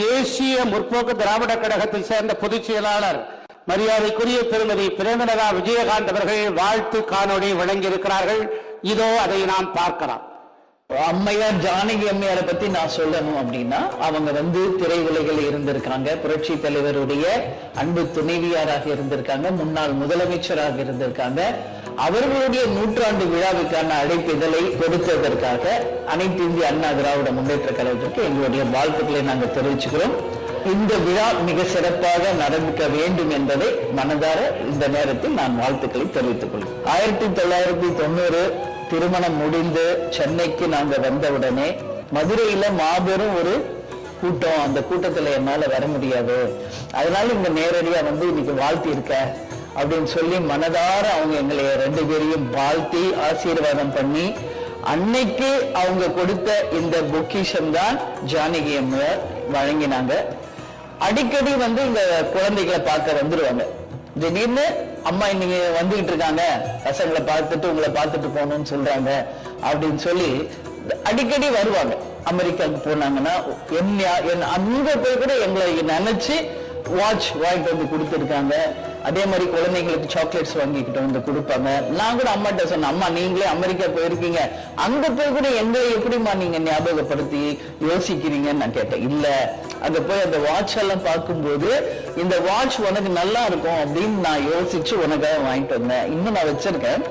தேசிய முற்போக்கு திராவிட கழகத்தை சேர்ந்த பொதுச் செயலாளர் மரியாதைக்குரிய திருமதி பிரேமலதா விஜயகாந்த் அவர்கள் வாழ்த்து காணொளி வழங்கியிருக்கிறார்கள். இதோ அதை நாம் பார்க்கலாம். அம்மையார் ஜானகி அம்மையாரை பத்தி நான் சொல்லணும் அப்படின்னா அவங்க வந்து திரையுலகில் இருந்திருக்காங்க. புரட்சி தலைவருடைய அன்பு துணைவியாராக இருந்திருக்காங்க. முன்னாள் முதலமைச்சராக இருந்திருக்காங்க. அவர்களுடைய நூற்றாண்டு விழாவுக்கான அழைப்பிதழை கொடுத்ததற்காக அனைத்து இந்திய அண்ணா திராவிட முன்னேற்ற கழகத்திற்கு எங்களுடைய வாழ்த்துக்களை நாங்கள் தெரிவிச்சுக்கிறோம். இந்த விழா மிக சிறப்பாக நடக்க வேண்டும் என்பதை மனதார இந்த நேரத்தில் நான் வாழ்த்துக்களை தெரிவித்துக் கொள்கிறேன். ஆயிரத்தி தொள்ளாயிரத்தி தொண்ணூறு திருமணம் முடிந்து சென்னைக்கு நாங்க வந்தவுடனே மதுரையில மாபெரும் ஒரு கூட்டம். அந்த கூட்டத்துல என்னால வர முடியாது. அதனால இங்க நேரடியா வந்து இன்னைக்கு வாழ்த்தி இருக்க அப்படின்னு சொல்லி மனதார அவங்க எங்களை ரெண்டு பேரையும் வாழ்த்தி ஆசீர்வாதம் பண்ணி அன்னைக்கு அவங்க கொடுத்த இந்த பொக்கிஷம் தான் ஜானகி அம்மையார் வழங்கினாங்க. அடிக்கடி வந்து இந்த குழந்தைகளை பார்க்க வந்துருவாங்க. திடீர்னு அம்மா இன்னைக்கு வந்துகிட்டு இருக்காங்க. பசங்களை பார்த்துட்டு உங்களை பார்த்துட்டு போகணும்னு சொல்றாங்க. அப்படின்னு சொல்லி அடிக்கடி வருவாங்க. அமெரிக்காவுக்கு போனாங்கன்னா என் அங்க போய் கூட எங்களை நினைச்சு வாட்ச் வாங்கிட்டு வந்து கொடுத்துருக்காங்க. அதே மாதிரி குழந்தைங்களுக்கு சாக்லேட்ஸ் வாங்கிக்கிட்டு வந்து கொடுப்பாங்க. நான் கூட அம்மாட்ட சொன்னேன் அம்மா நீங்களே அமெரிக்கா போயிருக்கீங்க. அங்க போய் கூட எங்களை எப்படிம்மா நீங்க ஞாபகப்படுத்தி யோசிக்கிறீங்கன்னு நான் கேட்டேன். இல்ல அங்க போய் அந்த வாட்ச் எல்லாம் பார்க்கும்போது இந்த வாட்ச் உனக்கு நல்லா இருக்கும் அப்படின்னு நான் யோசிச்சு உனக்காக வாங்கிட்டு வந்தேன். இன்னும் நான் வச்சிருக்கேன்.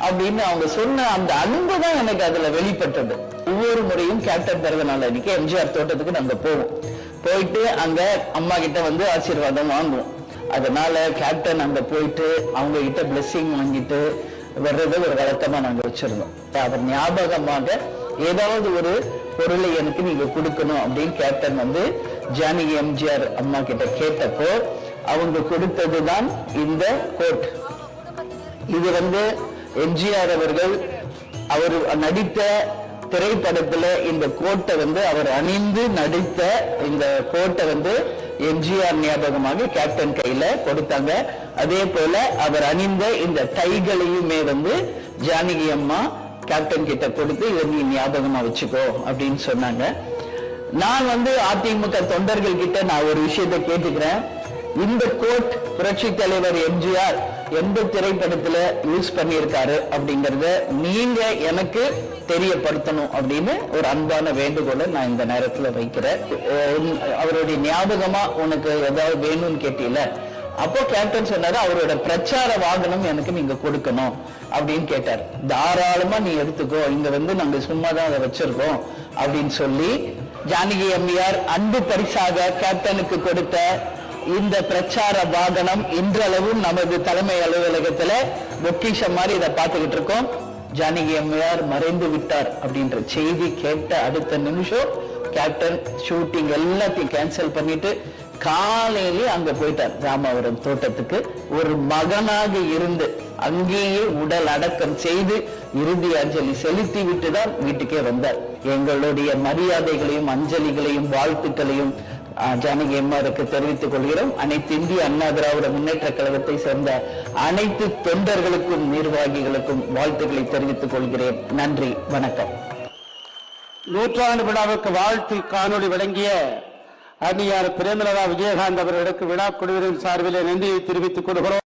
அப்படின்னு அவங்க சொன்ன அந்த அன்பு தான் எனக்கு அதுல வெளிப்பட்டது. ஒவ்வொரு முறையும் கேப்டன் பிறந்த நாள் அன்னைக்கு. எம்ஜிஆர் தோட்டத்துக்கு நாங்க போவோம். போயிட்டு அங்க அம்மா கிட்ட வந்து ஆசீர்வாதம் வாங்குவோம். அதனால கேப்டன் அங்க போயிட்டு அவங்க கிட்ட பிளெஸ்ஸிங் வாங்கிட்டு வர்றதை ஒரு வழக்கமா நாங்க வச்சிருந்தோம். அவர் ஞாபகமாக ஏதாவது ஒரு பொருளை எனக்கு நீங்க கொடுக்கணும் அப்படின்னு கேப்டன் வந்து ஜானகி எம்ஜிஆர் அம்மா கிட்ட கேட்டப்போ அவங்க கொடுத்ததுதான் இந்த கோட் இது வந்து எம்ஜிஆர் அவர்கள் அவர் நடித்த திரைப்படத்துல இந்த கோட்டை வந்து அவர் அணிந்து நடித்த இந்த கோட்டை வந்து எம்ஜிஆர் ஞாபகமாக கேப்டன் கையில கொடுத்தாங்க. அதே போல அவர் அணிந்த இந்த டைகளையுமே வந்து ஜானகி அம்மா கேப்டன் கிட்ட கொடுத்து இதை நீ ஞாபகமா வச்சுக்கோ அப்படின்னு சொன்னாங்க. நான் வந்து அதிமுக தொண்டர்கள் கிட்ட நான் ஒரு விஷயத்தை கேட்டுக்கிறேன். இந்த கோட் புரட்சி தலைவர் எம்ஜிஆர் எந்த திரைப்படத்துல யூஸ் பண்ணியிருக்காரு அப்படிங்கறத நீங்க எனக்கு தெரியப்படுத்தணும் அப்படின்னு ஒரு அன்பான வேண்டுகோளை நான் இந்த நேரத்துல வைக்கிறேன். அவருடைய ஞாபகமா உனக்கு ஏதாவது வேணும்னு கேட்டீல அப்போ கேப்டன் சொன்னாரு அவரோட பிரச்சார வாகனம் எனக்கு நீங்க கொடுக்கணும் அப்படின்னு கேட்டார். தாராளமா நீ எடுத்துக்கோ இங்க வந்து நாங்க சும்மா தான் அதை வச்சிருக்கோம் அப்படின்னு சொல்லி ஜானகி எம்ஜிஆர் அன்பு பரிசாக கேப்டனுக்கு கொடுத்த இந்த பிரச்சார வாகனம் இன்றளவும் நமது தலைமை அலுவலகத்துல பொக்கிஷம் மாதிரி இதை பார்த்துக்கிட்டு இருக்கோம். ஜானகி அம்மையார் மறைந்து விட்டார் அப்படின்ற செய்தி கேட்ட அடுத்த நிமிஷம் கேப்டன் ஷூட்டிங் எல்லாத்தையும் கேன்சல் பண்ணிட்டு காலையிலே அங்க போயிட்டார் ராமாவரம் தோட்டத்துக்கு. ஒரு மகனாக இருந்து அங்கேயே உடல் அடக்கம் செய்து இறுதி அஞ்சலி செலுத்தி விட்டுதான் வீட்டுக்கே வந்தார். எங்களுடைய மரியாதைகளையும் அஞ்சலிகளையும் வாழ்த்துக்களையும் ஜானகி அம்மாருக்கு தெரிவித்துக் கொள்கிறோம். அனைத்து இந்திய அண்ணா திராவிட முன்னேற்ற கழகத்தை சேர்ந்த அனைத்து தொண்டர்களுக்கும் நிர்வாகிகளுக்கும் வாழ்த்துக்களை தெரிவித்துக் கொள்கிறேன். நன்றி வணக்கம். நூற்றாண்டு விழாவுக்கு வாழ்த்து காணொளி வழங்கிய அன்னியார் பிரேமலதா விஜயகாந்த் அவர்களுக்கு விழா குழுவின் சார்பிலே நன்றியை தெரிவித்துக் கொள்கிறோம்.